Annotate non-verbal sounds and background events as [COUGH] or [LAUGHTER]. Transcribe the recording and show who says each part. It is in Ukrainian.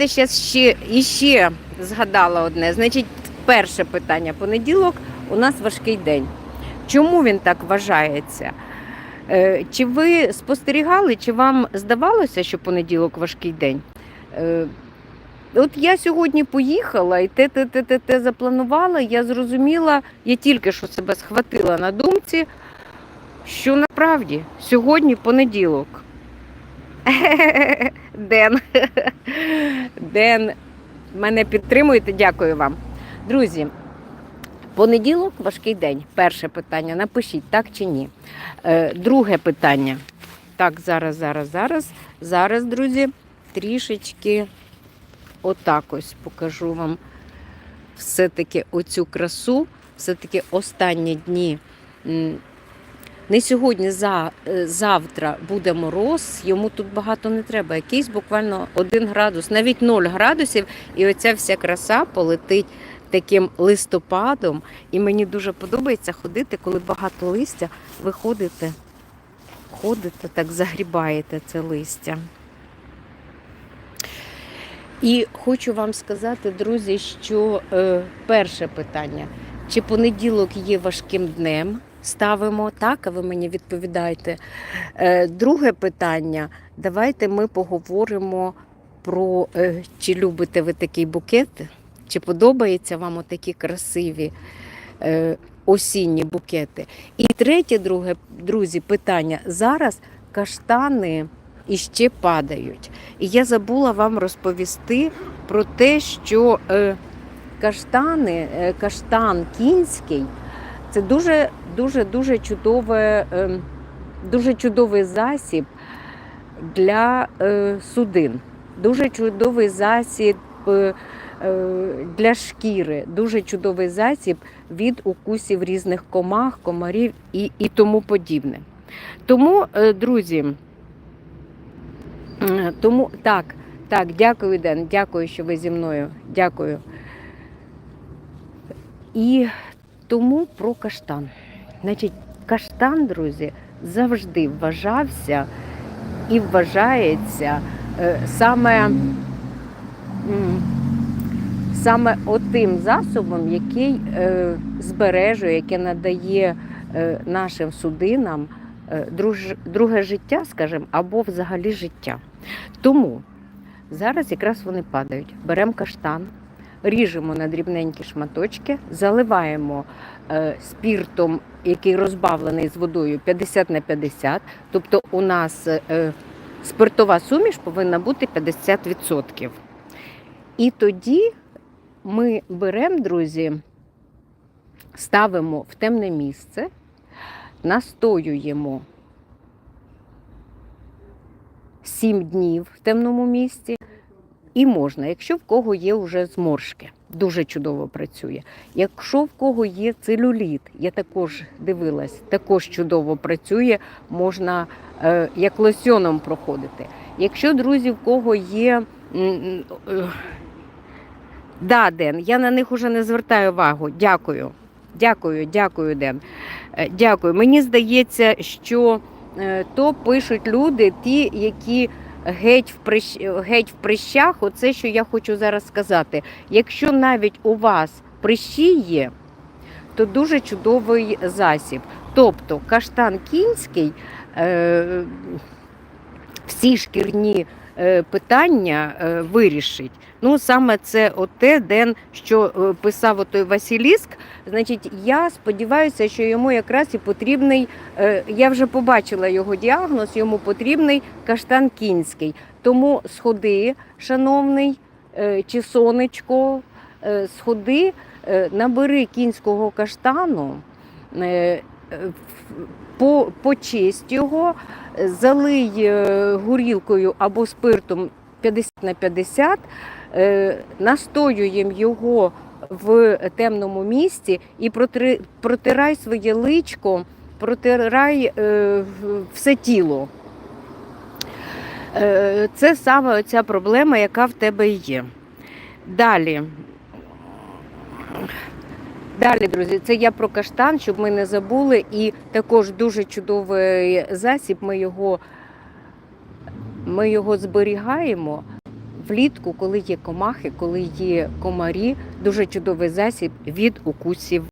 Speaker 1: Давайте зараз ще іще згадала одне. Значить, перше питання. Понеділок у нас важкий день. Чому він так вважається? Е, Чи ви спостерігали, чи вам здавалося, що понеділок важкий день? Е, От я сьогодні поїхала і те, те, те, те, те запланувала. Я зрозуміла, я тільки що себе схватила на думці, що насправді сьогодні понеділок. [LAUGHS] Ден. Ден, мене підтримуєте, дякую вам. Друзі, понеділок важкий день. Перше питання. Напишіть, так чи ні. Е, друге питання. Так, зараз, зараз, зараз. Зараз, друзі, трішечки отак ось покажу вам все-таки оцю красу, все-таки останні дні. Не сьогодні, за, е, завтра буде мороз, йому тут багато не треба. Якийсь буквально один градус, навіть 0 градусів, і оця вся краса полетить таким листопадом. І мені дуже подобається ходити, коли багато листя, ви ходите, ходите, так загрібаєте це листя. І хочу вам сказати, друзі, що е, перше питання: чи понеділок є важким днем? Ставимо так, а ви мені відповідаєте. Е, друге питання: давайте ми поговоримо про е, чи любите ви такий букет, чи подобаються вам отакі красиві е, осінні букети. І третє, друге, друзі, питання. Зараз каштани іще падають. І я забула вам розповісти про те, що каштани, каштан кінський це дуже дуже дуже чудове, е, дуже чудовий засіб для е, судин, дуже чудовий засіб е, е, для шкіри, дуже чудовий засіб від укусів різних комах, комарів і, і тому подібне. Тому, друзі. Тому так, так, дякую, Ден. Дякую, що ви зі мною. Дякую. І тому про каштан. Значить, каштан, друзі, завжди вважався і вважається е, саме, саме отим засобом, який е, збережує, який надає е, нашим судинам друге життя, скажімо, або взагалі життя. Тому зараз якраз вони падають. Беремо каштан, ріжемо на дрібненькі шматочки, заливаємо е, спіртом, який розбавлений з водою 50 на 50. Тобто у нас е, спиртова суміш повинна бути 50%. І тоді ми беремо, друзі, ставимо в темне місце, настоюємо 7 днів в темному місці. І можна, якщо в кого є вже зморшки, дуже чудово працює. Якщо в кого є целюліт, я також дивилась, також чудово працює, можна е, як лосьоном проходити. Якщо, друзі, в кого є. е, Да, Ден, я на них уже не звертаю увагу. Дякую. Дякую, дякую, Ден. Е, Дякую. Мені здається, що е, то пишуть люди, ті, які геть в, прищ... геть в прищах, оце, що я хочу зараз сказати. Якщо навіть у вас прищі є, то дуже чудовий засіб. Тобто каштан кінський, е, всі шкірні питання е, вирішить. Ну, саме це оте, Ден, що е, писав отой Василіск. Значить, я сподіваюся, що йому якраз і потрібний, е, я вже побачила його діагноз, йому потрібний каштан кінський. Тому сходи, шановний, е, чи сонечко, е, сходи, е, набери кінського каштану, е, е, почисть його, залий е, горілкою або спиртом 50 на 50, е, настоюємо його в темному місці і протирай своє личко, протирай е, все тіло. Це саме ця проблема, яка в тебе є. Далі. Далі, друзі, це я про каштан, щоб ми не забули. І також дуже чудовий засіб. Ми його, ми його зберігаємо Влітку, коли є комахи, коли є комарі, дуже чудовий засіб від укусів